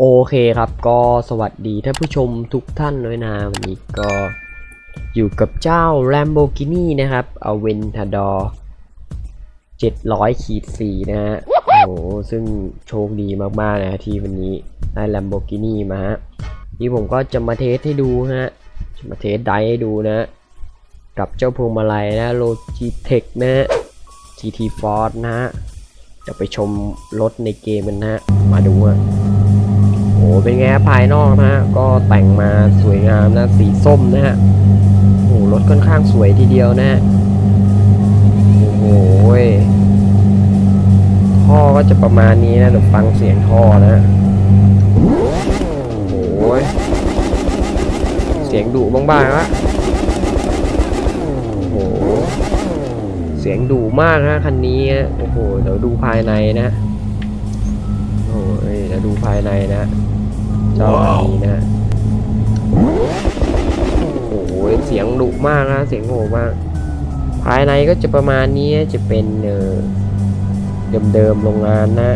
โอเคครับก็สวัสดีท่านผู้ชมทุกท่านด้วยนะวันนี้ก็อยู่กับเจ้า Lamborghini นะครับ Aventador 700ขีด4นะฮะ โอ้โห ซึ่งโชคดีมาก ๆ นะที่วันนี้ได้ Lamborghini มาฮะ นี่ผมก็จะมาเทสให้ดูฮะ จะมาเทสไดให้ดูนะ กับเจ้าพวงมาลัยนะ Logitech นะฮะ GT Force นะฮะ จะไปชมรถในเกมกันนะฮะ มาดูฮะ โอ้เป็นไงภายนอกนะฮะ ก็แต่งมาสวยงามนะ สีส้มนะฮะโอ้รถค่อนข้างสวยทีเดียวนะฮะโอ้โหท่อก็จะประมาณนี้นะเดี๋ยวฟังเสียงท่อนะ โอ้โหเสียงดุบ้างๆละโอ้โห เสียงดุมากนะคันนี้โอ้โห เดี๋ยวดูภายในนะโอ้ยเดี๋ยวดูภายในนะ จ้าอันนี้นะโอ้โหเสียงดุมากนะเสียงโหมาก ภายในก็จะประมาณนี้จะเป็นเออเดิมๆโรงงานนะ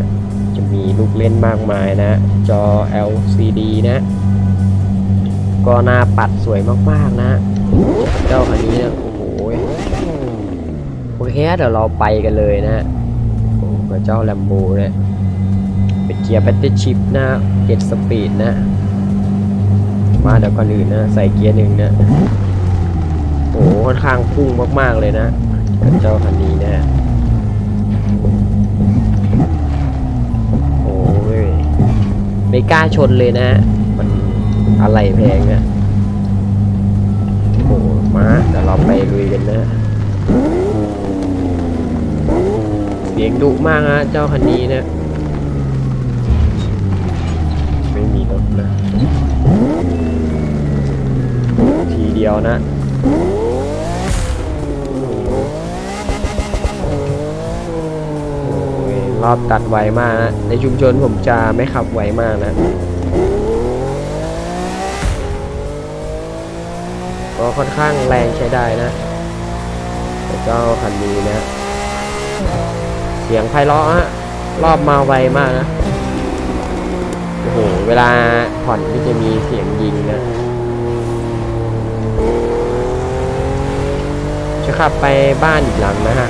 จะมีลูกเล่นมากมายนะ จอ LCD นะ ก็หน้าปัดสวยมากๆนะ เจ้าอันนี้นะโอ้โหโอเคเดี๋ยวเราไปกันเลยนะโอ้กับเจ้าแลมโบเนี่ยเป็นเกียร์แบตเตอร์ชิพนะเจ็ดสปีดนะ มาเดี๋ยวก่อนอื่นนะ ใส่เกียร์หนึ่งนะโอ้โหค่อนข้างพุ่งมาก ๆ เลยนะกับเจ้าคันนี้นะโอ้ยไม่กล้าชนเลยนะ มันอะไรแพงนะโอ้มาเดี๋ยวเราไปลุยกันนะเสียงดุมากนะเจ้าคันนี้นะ นะทีเดียวนะรอบตัดไวมากนะในชุมชนผมจะไม่ขับไวมากนะ ก็ค่อนข้างแรงใช้ได้นะแต่เจ้าคันนี้นะ เสียงไพเราะฮะรอบมาไวมากนะ อ้โห เวลาผ่อนที่จะมีเสียงยิงนะจะขับไปบ้านอีกหลังนะฮะ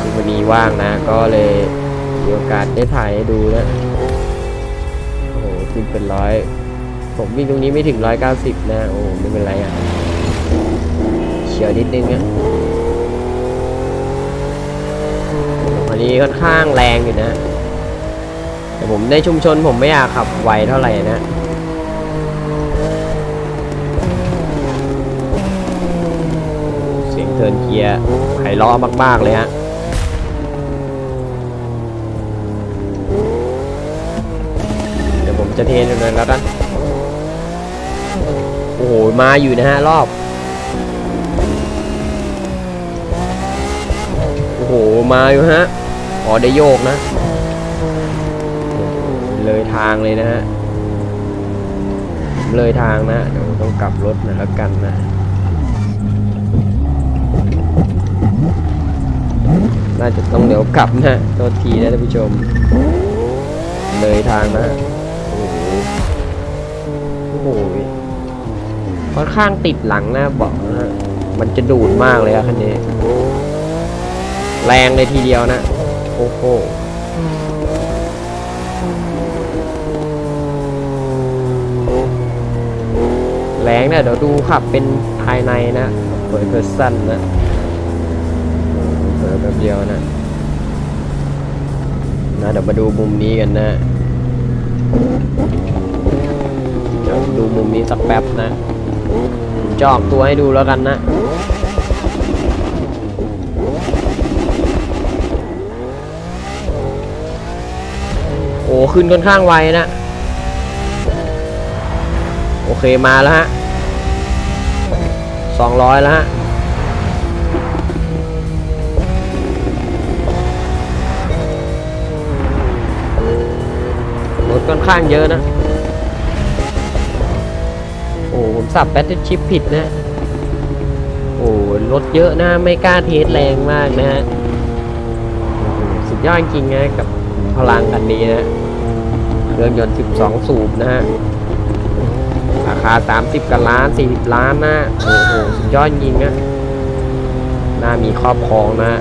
คือวันนี้ว่างนะ ก็เลยมีโอกาสได้ถ่ายให้ดูนะ โอ้โหขึ้นเป็นร้อย ผมวิ่งตรงนี้ไม่ถึงร้อยเก้าสิบนะ โอ้ไม่เป็นไรอะเฉียวนิดนึงนะวันนี้ค่อนข้างแรงอยู่นะ แต่ผมในชุมชนผมไม่อยากขับไวเท่าไหร่นะเสียงเทินเกียร์ไพเราะมาก ๆ เลยฮะเดี๋ยวผมจะเทนเลยแล้วกันโอ้โหมาอยู่นะฮะรอบโอ้โหมาอยู่ฮะอ๋อได้โยกนะ เลยทางเลยนะฮะเลยทางนะเดี๋ยวต้องกลับรถหนะแล้วกันนะน่าจะต้องเดี๋ยวกลับนะโทษทีนะท่านผู้ชม เลยทางนะ โอ้โหโอ้โหค่อนข้างติดหลังนะบอกนะมันจะดูดมากเลยอะคันนี้ แรงเลยทีเดียวนะ โอ้โห แรงเนี่ยเดี๋ยวดูขับเป็นภายในนะเปิดเกิดสั้นนะเปิดแบบเดียวนะนะเดี๋ยวมาดูมุมนี้กันนะเดี๋ยวดูมุมนี้สักแป๊บนะจออกตัวให้ดูแล้วกันนะโอ้ขึ้นค่อนข้างไวนะ โอเคมาแล้วฮะ สองร้อยแล้วฮะ รถค่อนข้างเยอะนะ โอ้ผมสับแบตเตอร์ชิปผิดนะ โอ้รถเยอะนะ ไม่กล้าเทสแรงมากนะฮะ สุดยอดจริงนะกับพลังกันนี้นะเครื่องยนต์ 12 สูบนะฮะราคา 30กันล้าน 40 ล้านนะ โอ้โห ยอดจริงนะน่ามีครอบครองนะ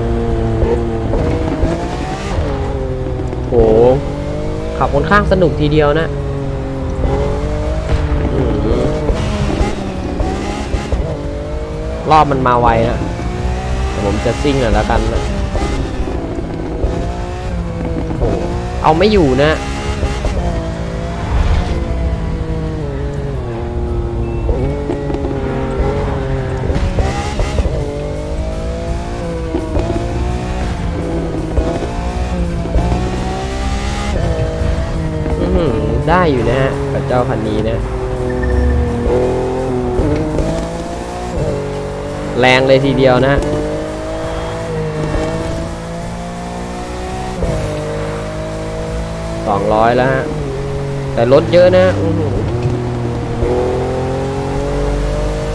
โหขับค่อนข้างสนุกทีเดียวนะรอบมันมาไวนะผมจะซิ่งหน่อยแล้วกันนะโอ้เอาไม่อยู่นะ ได้อยู่นะฮะกับเจ้าคันนี้นะ แรงเลยทีเดียวนะสองร้อยแล้วฮะ แต่รถเยอะนะ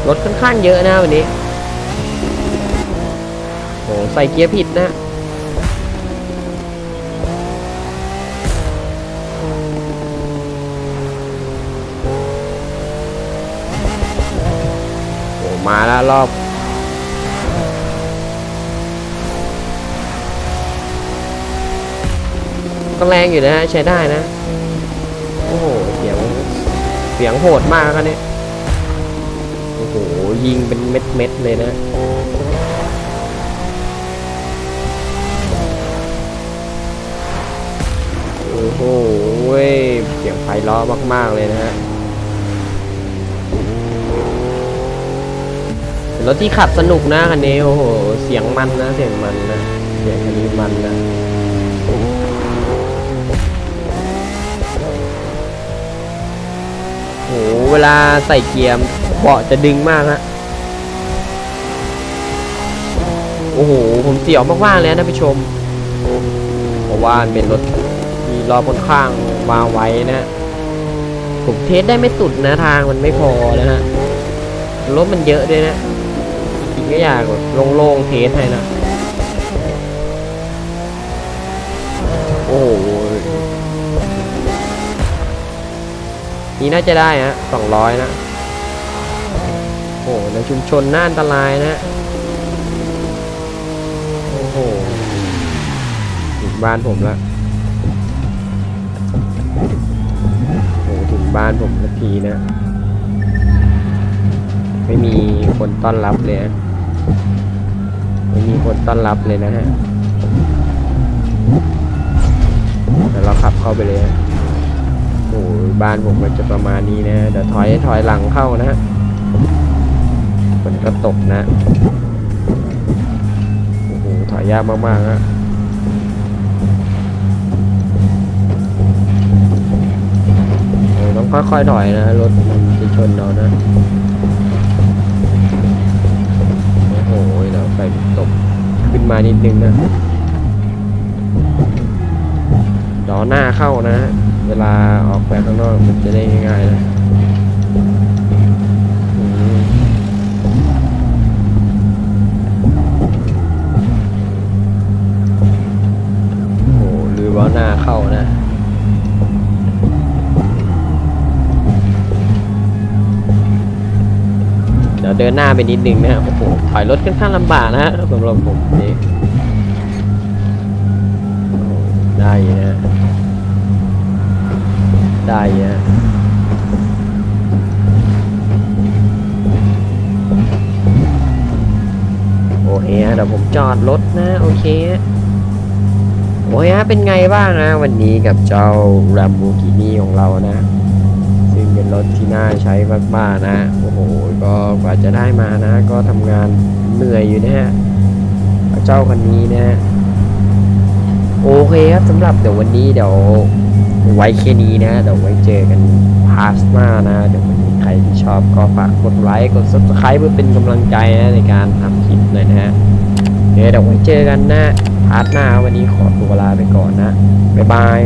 รถค่อนข้างเยอะนะวันนี้โหใส่เกียร์ผิดนะ มาแล้วรอบก็แรงอยู่นะฮะใช้ได้นะ โอ้โหเสียงเสียงโหดมากครับเนี่ยโอ้โหยิงเป็นเม็ดเม็ดเลยนะโอ้โหเว้ยเสียงไพเราะมาก ๆ เลยนะฮะ รถที่ขับสนุกนะคันนี้โอ้โหเสียงมันนะเสียงมันนะเสียงคันนี้มันนะโอ้โหเวลาใส่เกียร์เบาะจะดึงมากฮะโอ้โหผมเสียวมากๆเลยนะผู้ชมเพราะว่าเป็นรถมีรอบค่อนข้างมาไว้นะผมเทสได้ไม่สุดนะทางมันไม่พอนะฮะรถมันเยอะด้วยนะ จริงก็อยากแบบโล่งๆเทสให้นะ โอ้โหนี่น่าจะได้ฮะสองร้อยนะ โอ้โหในชุมชนน่าอันตรายนะ โอ้โหถึงบ้านผมละโอ้โหถึงบ้านผมสักทีนะ ไม่มีคนต้อนรับเลยนะ ไม่มีคนต้อนรับเลยนะฮะเดี๋ยวเราขับเข้าไปเลยฮะโอ้บ้านผมก็จะประมาณนี้นะ เดี๋ยวถอยถอยหลังเข้านะฮะฝนก็ตกนะโอ้โหถอยยากมากๆฮะโอ้ต้องค่อยๆถอยนะรถมันจะชนเรานะ ไปตกขึ้นมานิดนึงนะล้อหน้าเข้านะ เวลาออกไปข้างนอกมันจะได้ง่ายๆนะินหน้าไปนิดนึงนะโอ้โหถอยรถค่อนข้างลำบากนะสำหรับผมนี่ได้อยู่นะได้อยู่นะโอเคฮะเดี๋ยวผมจอดรถนะ โอเคฮะโอเคฮะเป็นไงบ้างนะ วันนี้กับเจ้า Lamborghini ของเรานะ รถที่น่าใช้มากๆนะโอ้โหก็กว่าจะได้มานะ ก็ทำงานเหนื่อยอยู่นะฮะเจ้าคันนี้นะฮะโอเคครับสำหรับเดี๋ยววันนี้เดี๋ยวไว้แค่นี้นะเดี๋ยวไว้เจอกันพาร์ทหน้านะเดี๋ยววันนี้ใครที่ชอบก็ฝากกดไลค์กด subscribe เพื่อเป็นกำลังใจนะในการทำคลิปหน่อยนะฮะเดี๋ยวเดี๋ยวไว้เจอกันนะพาร์ทหน้าวันนี้ขอตัวลาไปก่อนนะบ๊ายบาย